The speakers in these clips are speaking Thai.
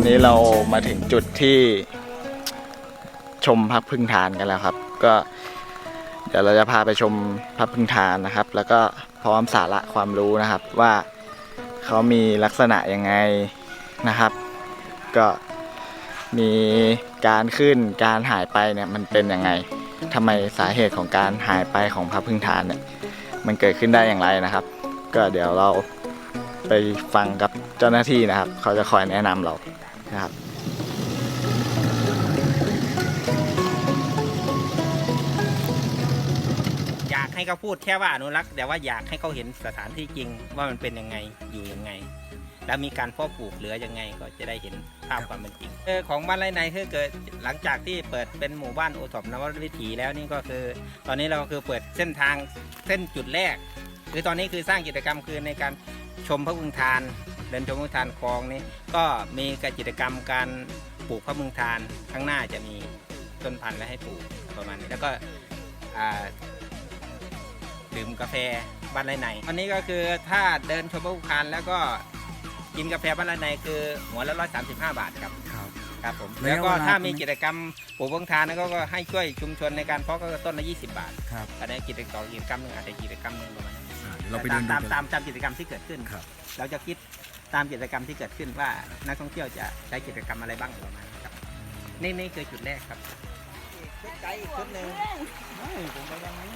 อนนี้เรามาถึงจุดที่ชมพักพึ่งทานกันแล้วครับ ก็เดี๋ยวเราจะพาไปชมพักพึ่งทานนะครับ แล้วก็พร้อมสาระความรู้นะครับว่าเขามีลักษณะยังไงนะครับ ก็มีการขึ้นการหายไปเนี่ยมันเป็นยังไงทำไมสาเหตุของการหายไปของพระพึ่งทานเนี่ยมันเกิดขึ้นได้อย่างไรนะครับ ก็เดี๋ยวเราไปฟังกับเจ้าหน้าที่นะครับ เขาจะคอยแนะนำเรา นะครับอยากให้เขาพูดแค่ว่าอนุรักษ์แต่ว่าอยากให้เขาเห็นสถานที่จริงว่ามันเป็นยังไงอยู่ยังไง แล้วมีการเพาะปลูกเหลือยังไงก็จะได้เห็นภาพความเป็นจริงเออของบ้านไรในคือเกิดหลังจากที่เปิดเป็นหมู่บ้านโอทอปนวัตวิถีแล้วนี่ก็คือ ตอนนี้เราคือเปิดเส้นทางเส้นจุดแรก คือตอนนี้คือสร้างกิจกรรมคือในการชมพระบึงทาน เดินชมพระบึงทานคลองนี่ก็มีกิจกรรมการปลูกพระบึงทานข้างหน้าจะมีต้นพันธุ์ไว้ให้ปลูกประมาณนี้แล้วก็อ่าดื่มกาแฟบ้านไรในอันนี้ก็คือถ้าเดินชมพระภูคานแล้วก็กินกาแฟบ้านไรในคือหัวละร้อยสามสิบห้าบาทครับครับครับผมระยะแล้วก็เวลาถ้ามีกิจกรรมปลูกเบื้องทานแล้วก็ให้ช่วยชุมชนในการเพาะก็ต้นละยี่สิบบาทครับอันนี้กิจกรรมกิจกรรมหนึ่งอาจจะกิจกรรมหนึ่งประมาณนั้นอ่าเดี๋ยวเราไปเดินดูตามกันตามตามกิจกรรมที่เกิดขึ้นครับเราจะคิด ตามกิจกรรมที่เกิดขึ้นว่านักท่องเที่ยวจะใช้กิจกรรมอะไรบ้างประมาณนี้ครับนี่นี่คือจุดแรกครับไกลอีกชุดหนึ่งผมไปยังนี้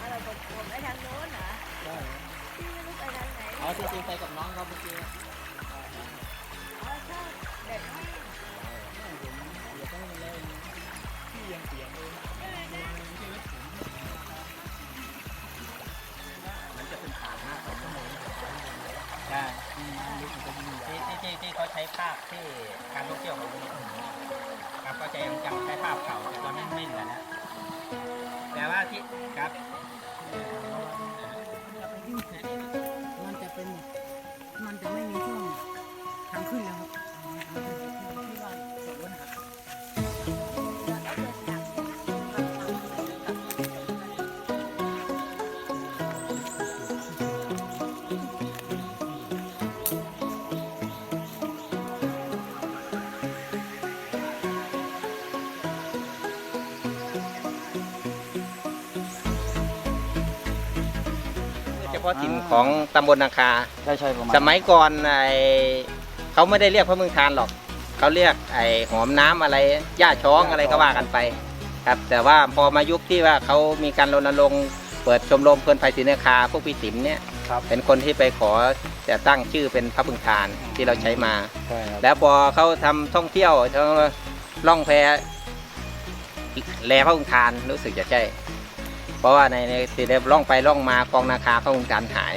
อะไรผมผมไปทางโน้นเหรอพี่ไม่รู้ไปทางไหนอ๋อจริงๆไปกับน้องเขาเมื่อกี้อ๋อชอบเด็กมากมัน ที่ที่เขาใช้ภาพที่การท่องเที่ยวของเราครับก็จะยังจำใช้ภาพเก่าแต่ก็ไม่เหลือแล้วแต่ว่าที่ครับมันจะเป็นมันจะไม่มีช่วงทางขึ้นแล้ว เฉพาะถิ่นของตำบลนาคา ใช่ใช่ประมาณสมัยก่อนไอเขาไม่ได้เรียกพระเมืองทานหรอก เขาเรียกไอหอมน้ำอะไรย่าช้องอะไรก็ว่ากันไป ครับ แต่ว่าพอมายุคที่ว่าเขามีการรณรงค์เปิดชมรมเพื่อนภัยศรีนาคาพวกพี่ติ๋มเนี่ยครับเป็นคนที่ไปขอจะตั้งชื่อเป็นพระพึงทานที่เราใช้มาใช่ครับแล้วพอเขาทำท่องเที่ยวเขาล่องแพแลพระองค์ทานรู้สึกจะใช่ เพราะว่าในในที่ได้ล่องไปล่องมากองนาคาพระองค์ทานหาย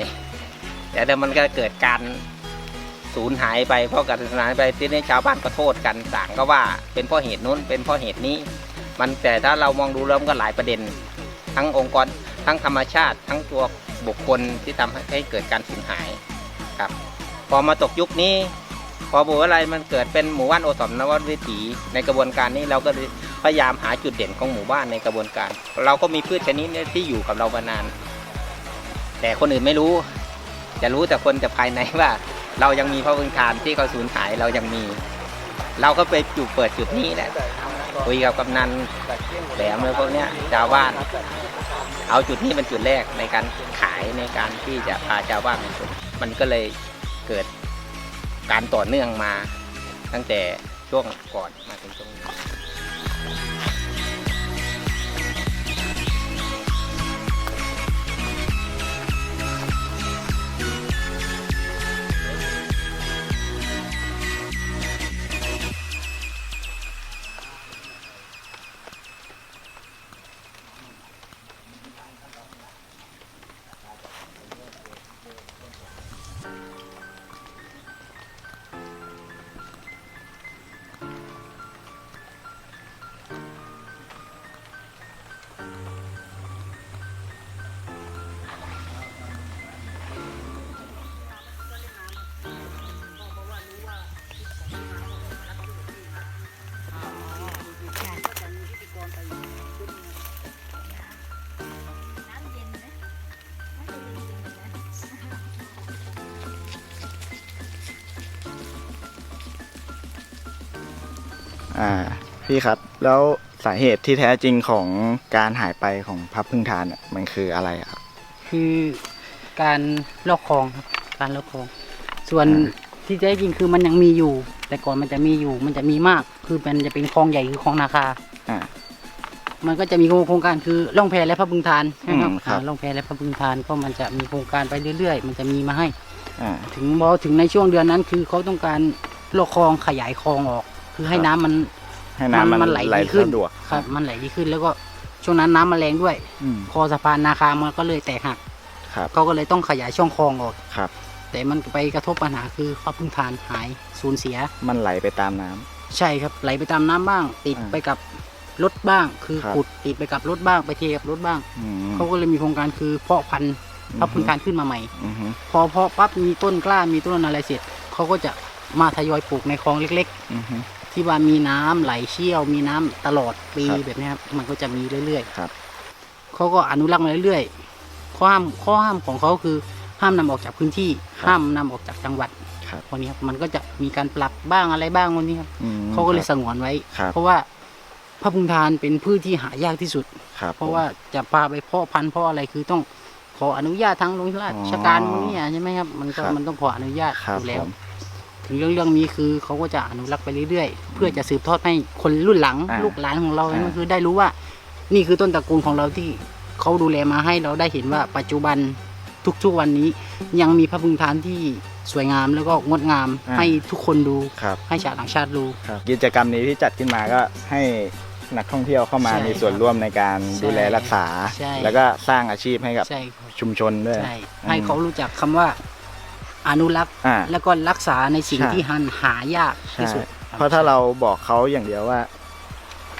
แต่เดี๋ยวมันก็เกิดการสูญหายไปเพราะการสูญหายไปที่นี้ชาวบ้านก็โทษกันต่างก็ว่าเป็นเพราะเหตุนู้นเป็นเพราะเหตุนี้ มันแต่ถ้าเรามองดูแล้วมันก็หลายประเด็น ทั้งองค์กรทั้งธรรมชาติ ทั้งตัวบุคคลที่ทำให้เกิดการสูญหายครับ พอมาตกยุคนี้ พอบอกว่าอะไรมันเกิดเป็นหมู่บ้านโอสมนวัตวิถีในกระบวนการนี้เราก็ พยายามหาจุดเด่นของหมู่บ้านในกระบวนการ เราก็มีพืชชนิดนี้ที่อยู่กับเรามานาน แต่คนอื่นไม่รู้ จะรู้แต่คนแต่ภายในว่า เรายังมีพระพึงทานที่เขาสูญหายเรายังมี เราก็ไปจุดเปิดจุดนี้แหละคุยกับกำนันแหลมเลยพวกเนี้ยชาวบ้านเอาจุดนี้เป็นจุดแรกในการขายในการที่จะพาชาวบ้านมาชมมันก็เลยเกิดการต่อเนื่องมาตั้งแต่ช่วงก่อนมาถึงตรงนี้ อ่าพี่ครับ แล้วสาเหตุที่แท้จริงของการหายไปของพระพึ่งทานเนี่ยมันคืออะไรอะครับ คือการลอกคลองครับการลอกคลอง ส่วนอ่า ที่แท้จริงคือมันยังมีอยู่ แต่ก่อนมันจะมีอยู่มันจะมีมาก คือมันจะเป็นคลองใหญ่คือคลองนาคา อ่า มันก็จะมีโครงการคือล่องแพและพระบึงทานนะครับอืมครับ อ่าล่องแพและพระบึงทานก็มันจะมีโครงการไปเรื่อย ๆ มันจะมีมาให้ อ่า ถึงพอถึงในช่วงเดือนนั้นคือเขาต้องการลอกคลองขยายคลองออก คือให้ครับน้ำมันให้น้ำมันมันไหลไหลดีขึ้นสะดวกครับ มันไหลดีขึ้นแล้วก็ช่วงนั้นน้ำมันแรงด้วยอืมคอสะพานนาคามันก็เลยแตกหักครับเขาก็เลยต้องขยายช่องคลองออกครับ แต่มันไปกระทบปัญหาคือพระพึ่งทานหายสูญเสีย มันไหลไปตามน้ำใช่ครับไหลไปตามน้ำบ้าง ติดอ่าไปกับรถบ้าง คือครับขุดติดไปกับรถบ้างไปเทกับรถบ้างอืมเขาก็เลยมีโครงการคือเพาะพันธุ์พระพึ่งทานขึ้นมาใหม่อือฮึพอเพาะปั๊บมีต้นกล้ามีต้นอะไรเสร็จเขาก็จะมาทยอยปลูกในคลองเล็กอือฮึๆ ที่ว่ามีน้ำไหลเชี่ยว มีน้ำตลอดปีครับ แบบนี้ครับมันก็จะมีเรื่อยครับ ๆเขาก็อนุรักษ์มาเรื่อยๆข้อห้ามข้อห้ามของเขาคือ ห้ามนำออกจากพื้นที่ ครับ ห้ามนำออกจากจังหวัดครับวันนี้ครับมันก็จะมีการปรับบ้างอะไรบ้างวันนี้ครับอืมเขาก็เลยคสรับงวนไว้ ครับเพราะว่าพระพุงทานเป็นพืชที่หายากที่สุด ครับเพราะว่าจะพาไปเพาะพันธุ์เพราะอะไรคือต้องขออนุญาตทางโรงราชการพวกนี้ใช่ไหมครับ มันก็ครับมันต้องขออนุญาตครับอยู่แล้ผวม ถึงเรื่องเรื่องนี้คือเขาก็จะอนุรักษ์ไปเรื่อยๆ เพื่อจะสืบทอดให้คนรุ่นหลัง อ่าลูกหลานของเราอ่า ก็คือได้รู้ว่า นี่คือต้นตระกูลของเราที่เขาดูแลมาให้เราได้เห็นว่าปัจจุบันทุกๆวันนี้ ยังมีพระพุงทานที่สวยงามแล้วก็งดงามให้ทุกคนดูครับ ให้ชาวต่างชาติดู ครับกิจกรรมนี้ที่จัดขึ้นมาก็ให้นักท่องเที่ยวเข้ามาใช่มีส่วนร่วมในการใช่ดูแลรักษา ใช่ แล้วก็สร้างอาชีพให้กับใช่ครับชุมชนด้วย ใช่ให้เขารู้จักคำว่า อนุรักษ์ อ่า แล้วก็รักษาในสิ่งใช่ ที่หันหายากที่ใช่สุดเพราะถ้าเราบอกเขาอย่างเดียวว่า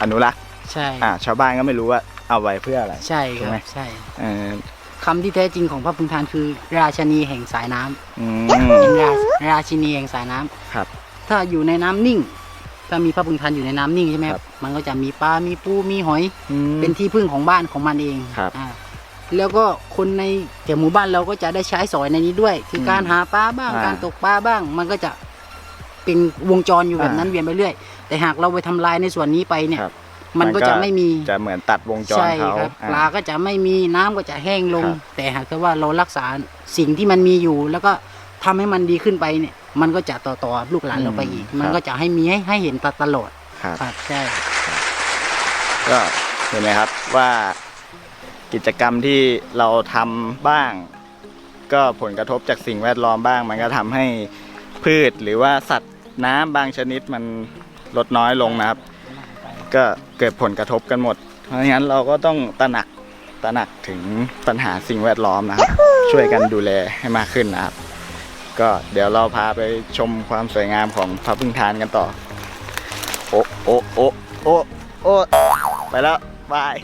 อนุรักษ์ใช่อ่า ชาวบ้านก็ไม่รู้ว่าเอาไว้เพื่ออะไร ใช่คถูรักไหมบใช่เออคำที่แท้จริงของพระพุทธทานคือ ราชนีแห่งสายน้ำอืม เป็นราราชินีแห่งสายน้ำครับถ้าอยู่ในน้ำนิ่ง ถ้ามีพระพุทธทานอยู่ในน้ำนิ่งใช่ไหมคครัรับ บมันก็จะมีปลา มีปู มีหอย อืม เป็นที่พึ่งของบ้านของมันเองครับ อ่า แล้วก็คนในแถวหมู่บ้านเราก็จะได้ใช้สอยในนี้ด้วย คืออมการหาปลาบ้าง อ่าการตกปลาบ้าง มันก็จะเป็นวงจรอยู่แบบนั้นอ่าเวียนไปเรื่อย แต่หากเราไปทำลายในส่วนนี้ไปเนี่ย ครับ มันก็จะไม่มี จะเหมือนตัดวงจรใช่เขาครับอ่า ปลาก็จะไม่มีน้ำก็จะแห้งลง ครับ แต่หากแต่ว่าเรารักษาสิ่งที่มันมีอยู่ แล้วก็ทำให้มันดีขึ้นไปเนี่ย มันก็จะต่อต่อลูกหลานเราไปอีก มันก็จะให้มีให้ให้เห็นตลอดครับ ครับใช่ ก็เห็นไหมครับว่า กิจกรรมที่เราทำบ้าง ก็ผลกระทบจากสิ่งแวดล้อมบ้าง มันก็ทำให้พืชหรือว่าสัตว์น้ำบางชนิดมันลดน้อยลงนะครับ ก็เกิดผลกระทบกันหมด เพราะฉะนั้นเราก็ต้องตระหนักตระหนักถึงปัญหาสิ่งแวดล้อมนะครับ ช่วยกันดูแลให้มากขึ้นนะครับ ก็เดี๋ยวเราพาไปชมความสวยงามของพระพึ่งทานกันต่อ โอะโอะโอะโอะโอะไปแล้วบาย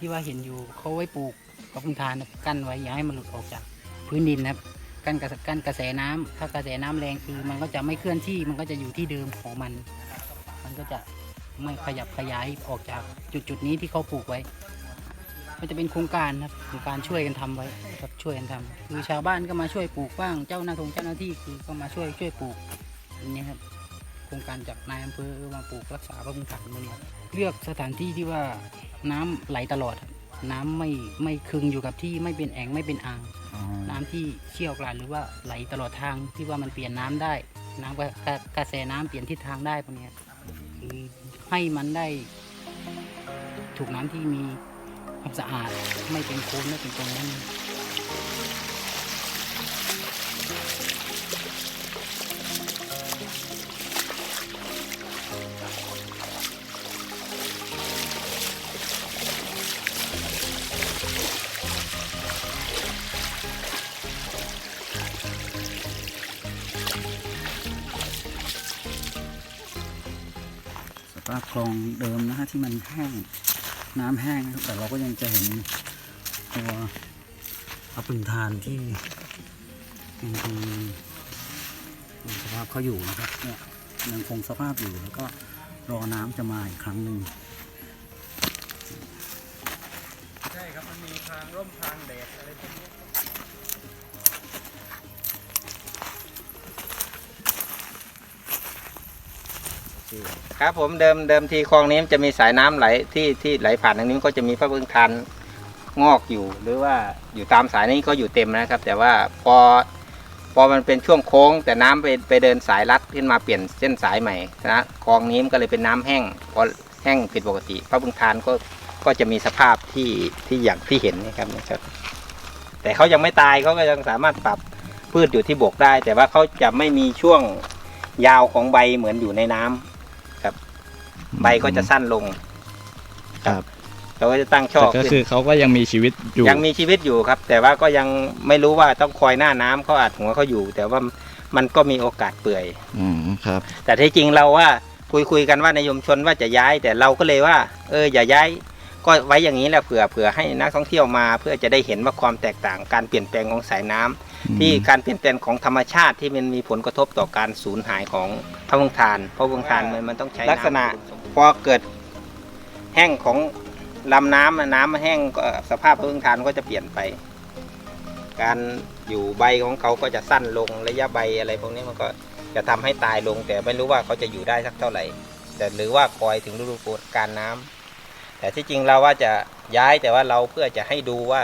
ที่ว่าเห็นอยู่เขาไว้ปลูกกระพุงทานครับกั้นไว้อย่าให้มันหลุดออกจากพื้นดินนะครับกั้นกระกั้นกระแสน้ำถ้ากระแสน้ำแรงคือ มันก็จะไม่เคลื่อนที่มันก็จะอยู่ที่เดิมของมัน มันก็จะไม่ขยับขยายออกจากจุดจุดนี้ที่เขาปลูกไว้ มันจะเป็นโครงการครับโครงการช่วยกันทำไว้ครับช่วยกันทำคือชาวบ้านก็มาช่วยปลูกบ้างเจ้าหน้าทงเจ้าหน้าที่คือก็มาช่วยช่วยปลูกอย่างนี้ครับ ครงการจากนายอำเภอมาปลูกรักษาพระพุทธฐานตรงนี้ครับเลือกสถานที่ที่ว่าน้ำไหลตลอดครับน้ำไม่ไม่คึงอยู่กับที่ไม่เป็นแอ่งไม่เป็นอ่าง น้ำที่เชี่ยวกรานหรือว่าไหลตลอดทางที่ว่ามันเปลี่ยนน้ำได้ น้ำกระกระกระแสน้ำเปลี่ยนทิศทางได้พวกเนี้ยคือให้มันได้ ถูกน้ำที่มีความสะอาดไม่เป็นโคลนไม่เป็นตรงนั้น คลองเดิมนะฮะที่มันแห้งน้ำแห้งนะครับแต่เราก็ยังจะเห็นตัวพระพึงทานที่ยังคงสภาพเขาอยู่นะครับเนี่ยยังคงสภาพอยู่แล้วก็รอน้ำจะมาอีกครั้งหนึ่งใช่ครับมันมีทางร่มทางแดดอะไรพวกนี้ ครับผมเดิมเดิมทีคลองนี้มันจะมีสายน้ำไหลที่ที่ไหลผ่านทางนี้ก็จะมีพระพึ่งทานงอกอยู่ หรือว่าอยู่ตามสายนี้ก็อยู่เต็มนะครับ แต่ว่าพอพอมันเป็นช่วงโค้ง แต่น้ำไปไปเดินสายลัดขึ้นมาเปลี่ยนเส้นสายใหม่นะคลองนี้มันก็เลยเป็นน้ำแห้งพอแห้งผิดปกติ พระพึ่งทานก็ก็จะมีสภาพที่ที่อย่างที่เห็นนะครับนะครับ แต่เขายังไม่ตายเขาก็ยังสามารถปรับพืชอยู่ที่บกได้ แต่ว่าเขาจะไม่มีช่วงยาวของใบเหมือนอยู่ในน้ำครับ ใบก็จะสั้นลงครับเราก็จะตั้งช่อแต่ก็ขึ้นคือเขาก็ยังมีชีวิตอยู่ยังมีชีวิตอยู่ครับ แต่ว่าก็ยังไม่รู้ว่าต้องคอยหน้าน้ำเขาอาจหัวเขาอยู่ แต่ว่ามันก็มีโอกาสเปื่อยอืมครับ แต่ที่จริงเราว่าคุยคุยกันว่าในยมชนว่าจะย้าย แต่เราก็เลยว่า เอออย่าย้าย ก็ไว้อย่างนี้แหละเผื่อเผื่อให้นักท่องเที่ยวมา เพื่อจะได้เห็นว่าความแตกต่างการเปลี่ยนแปลงของสายน้ำที่การเปลี่ยนแปลงของธรรมชาติที่มันมีผลกระทบต่อการสูญหายของพระวงทานเพราะวงทานมันมันต้องใช้ลักษณะ พอเกิดแห้งของลำน้ำน้ำแห้งสภาพพระวงทานก็จะเปลี่ยนไป การอยู่ใบของเขาก็จะสั้นลงระยะใบอะไรพวกนี้มันก็จะทำให้ตายลง แต่ไม่รู้ว่าเขาจะอยู่ได้สักเท่าไหร่ แต่หรือว่าคอยถึงฤดูการน้ำแต่ที่จริงเราว่าจะย้ายแต่ว่าเราเพื่อจะให้ดูว่า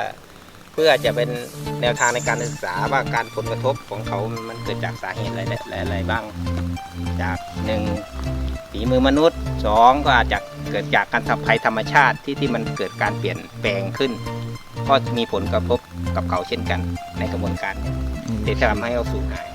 เพื่อจะเป็นแนวทางในการศึกษาว่าการผลกระทบของเขามันเกิดจากสาเหตุอะไรและอะไรบ้าง จากหนึ่ง ฝีมือมนุษย์สองก็อาจจะเกิดจากการทำภัยธรรมชาติที่ที่มันเกิดการเปลี่ยนแปลงขึ้น ก็มีผลกระทบกับเขาเช่นกันในกระบวนการที่ทำให้เขาสูญหาย